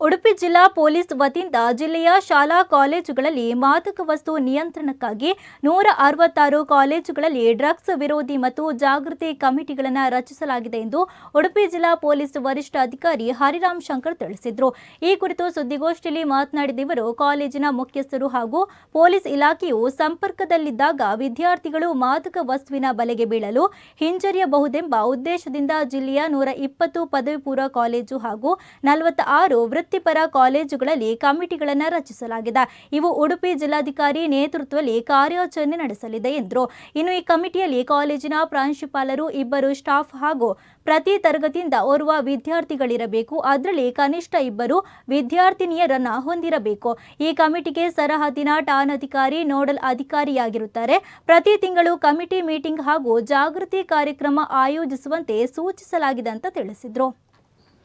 ಉಡುಪಿ ಜಿಲ್ಲಾ ಪೊಲೀಸ್ ವತಿಯಿಂದ ಜಿಲ್ಲೆಯ ಶಾಲಾ ಕಾಲೇಜುಗಳಲ್ಲಿ ಮಾದಕ ವಸ್ತು ನಿಯಂತ್ರಣಕ್ಕಾಗಿ ನೂರ ಅರವತ್ತಾರು ಕಾಲೇಜುಗಳಲ್ಲಿ ಡ್ರಗ್ಸ್ ವಿರೋಧಿ ಮತ್ತು ಜಾಗೃತಿ ಕಮಿಟಿಗಳನ್ನು ರಚಿಸಲಾಗಿದೆ ಎಂದು ಉಡುಪಿ ಜಿಲ್ಲಾ ಪೊಲೀಸ್ ವರಿಷ್ಠ ಅಧಿಕಾರಿ ಹರಿರಾಮ್ ಶಂಕರ್ ತಿಳಿಸಿದರು. ಈ ಕುರಿತು ಸುದ್ದಿಗೋಷ್ಠಿಯಲ್ಲಿ ಮಾತನಾಡಿದ ಇವರು, ಕಾಲೇಜಿನ ಮುಖ್ಯಸ್ಥರು ಹಾಗೂ ಪೊಲೀಸ್ ಇಲಾಖೆಯು ಸಂಪರ್ಕದಲ್ಲಿದ್ದಾಗ ವಿದ್ಯಾರ್ಥಿಗಳು ಮಾದಕ ವಸ್ತುವಿನ ಬಲೆಗೆ ಬೀಳಲು ಹಿಂಜರಿಯಬಹುದೆಂಬ ಉದ್ದೇಶದಿಂದ ಜಿಲ್ಲೆಯ ನೂರ ಇಪ್ಪತ್ತು ಪದವಿ ಕಾಲೇಜು ಹಾಗೂ ನಲವತ್ತ ಆರು ವೃತ್ತಿಪರ ಕಾಲೇಜುಗಳಲ್ಲಿ ಕಮಿಟಿಗಳನ್ನು ರಚಿಸಲಾಗಿದೆ. ಇವು ಉಡುಪಿ ಜಿಲ್ಲಾಧಿಕಾರಿ ನೇತೃತ್ವದಲ್ಲಿ ಕಾರ್ಯಾಚರಣೆ ನಡೆಸಲಿದೆ ಎಂದರು. ಇನ್ನು ಈ ಕಮಿಟಿಯಲ್ಲಿ ಕಾಲೇಜಿನ ಪ್ರಾಂಶುಪಾಲರು, ಇಬ್ಬರು ಸ್ಟಾಫ್ ಹಾಗೂ ಪ್ರತಿ ತರಗತಿಯಿಂದ ಓರ್ವ ವಿದ್ಯಾರ್ಥಿಗಳಿರಬೇಕು. ಅದರಲ್ಲಿ ಕನಿಷ್ಠ ಇಬ್ಬರು ವಿದ್ಯಾರ್ಥಿನಿಯರನ್ನ ಹೊಂದಿರಬೇಕು. ಈ ಕಮಿಟಿಗೆ ಸರಹದ್ದಿನ ಟಾನ್ ಅಧಿಕಾರಿ, ನೋಡಲ್ ಅಧಿಕಾರಿಯಾಗಿರುತ್ತಾರೆ. ಪ್ರತಿ ತಿಂಗಳು ಕಮಿಟಿ ಮೀಟಿಂಗ್ ಹಾಗೂ ಜಾಗೃತಿ ಕಾರ್ಯಕ್ರಮ ಆಯೋಜಿಸುವಂತೆ ಸೂಚಿಸಲಾಗಿದೆ ಅಂತ ತಿಳಿಸಿದರು.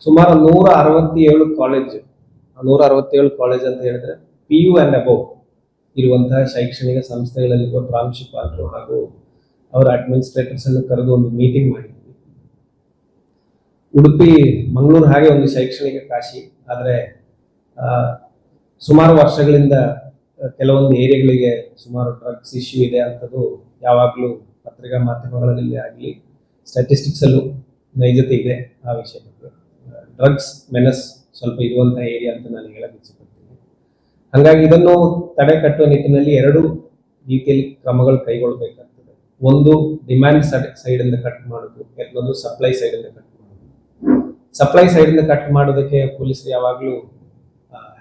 ಸುಮಾರು ನೂರ ಅರವತ್ತೇಳು ಕಾಲೇಜ್ ನೂರ ಅರವತ್ತೇಳು ಕಾಲೇಜ್ ಅಂತ ಹೇಳಿದ್ರೆ ಪಿ ಯು ಅಂಡ್ ಅಬೋ ಇರುವಂತಹ ಶೈಕ್ಷಣಿಕ ಸಂಸ್ಥೆಗಳಲ್ಲಿರುವ ಪ್ರಾಂಶುಪಾಲರು ಹಾಗೂ ಅವರ ಅಡ್ಮಿನಿಸ್ಟ್ರೇಟರ್ಸ್ ಅನ್ನು ಕರೆದು ಒಂದು ಮೀಟಿಂಗ್ ಮಾಡಿದ್ವಿ. ಉಡುಪಿ, ಮಂಗಳೂರು ಹಾಗೆ ಒಂದು ಶೈಕ್ಷಣಿಕ ಕಾಶಿ. ಆದರೆ ಸುಮಾರು ವರ್ಷಗಳಿಂದ ಕೆಲವೊಂದು ಏರಿಯಾಗಳಿಗೆ ಸುಮಾರು ಡ್ರಗ್ಸ್ ಇಶ್ಯೂ ಇದೆ ಅಂತದ್ದು ಯಾವಾಗಲೂ ಪತ್ರಿಕಾ ಮಾಧ್ಯಮಗಳಲ್ಲಿ ಆಗಲಿ ಸ್ಟ್ಯಾಟಿಸ್ಟಿಕ್ಸಲ್ಲೂ ನೈಜತೆ ಇದೆ ಆ ವಿಷಯ ಬಗ್ಗೆ. ಡ್ರಗ್ಸ್ ಮೆನಸ್ ಸ್ವಲ್ಪ ಇರುವಂತಹ ಏರಿಯಾ ಅಂತ ನಾನು ಹೇಳಕ್ ಇಚ್ಛಪಡ್ತೀನಿ ಹಾಗಾಗಿ ಇದನ್ನು ತಡೆ ಕಟ್ಟುವ ನಿಟ್ಟಿನಲ್ಲಿ ಎರಡು ರೀತಿಯಲ್ಲಿ ಕ್ರಮಗಳು ಕೈಗೊಳ್ಳಬೇಕಾಗ್ತದೆ. ಒಂದು ಡಿಮ್ಯಾಂಡ್ ಸೈಡ್ ಇಂದ ಕಟ್ ಮಾಡೋದು, ಇನ್ನೊಂದು ಸಪ್ಲೈ ಸೈಡ್ ಇಂದ ಕಟ್ ಮಾಡೋದು. ಸಪ್ಲೈ ಸೈಡ್ ಇಂದ ಕಟ್ ಮಾಡೋದಕ್ಕೆ ಪೊಲೀಸರು ಯಾವಾಗಲೂ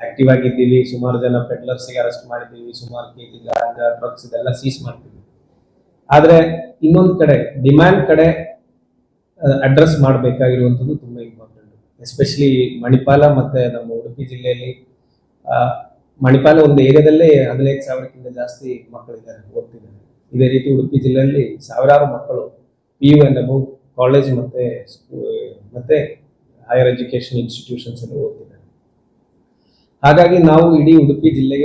ಆಕ್ಟಿವ್ ಆಗಿದ್ದೀವಿ, ಸುಮಾರು ಜನ ಪೆಡ್ಲರ್ಸ್ಗೆ ಅರೆಸ್ಟ್ ಮಾಡಿದ್ದೀವಿ, ಸುಮಾರು ಕೆಜಿ ಗಾಂಜಾ ಡ್ರಗ್ಸ್ ಇದೆಲ್ಲ ಸೀಸ್ ಮಾಡ್ತೀವಿ. ಆದ್ರೆ ಇನ್ನೊಂದು ಕಡೆ ಡಿಮ್ಯಾಂಡ್ ಕಡೆ ಅಡ್ರೆಸ್ ಮಾಡಬೇಕಾಗಿರುವಂಥದ್ದು ತುಂಬಾ ಇಂಪಾರ್ಟೆಂಟ್ ಎಸ್ಪೆಷಲಿ ಮಣಿಪಾಲ ಮತ್ತೆ ನಮ್ಮ ಉಡುಪಿ ಜಿಲ್ಲೆಯಲ್ಲಿ ಮಣಿಪಾಲ ಒಂದು ಏರಿಯಾದಲ್ಲೇ ಹದಿನೈದು ಸಾವಿರಕ್ಕಿಂತ ಜಾಸ್ತಿ ಮಕ್ಕಳಿದ್ದಾರೆ, ಓದ್ತಿದ್ದಾರೆ. ಇದೇ ರೀತಿ ಉಡುಪಿ ಜಿಲ್ಲೆಯಲ್ಲಿ ಸಾವಿರಾರು ಮಕ್ಕಳು P U and above college ಮತ್ತೆ ಮತ್ತೆ ಹೈಯರ್ ಎಜುಕೇಶನ್ ಇನ್ಸ್ಟಿಟ್ಯೂಷನ್ಸ್ ಅಲ್ಲಿ ಓದ್ತಿದ್ದಾರೆ. ಹಾಗಾಗಿ ನಾವು ಇಡೀ ಉಡುಪಿ ಜಿಲ್ಲೆಗೆ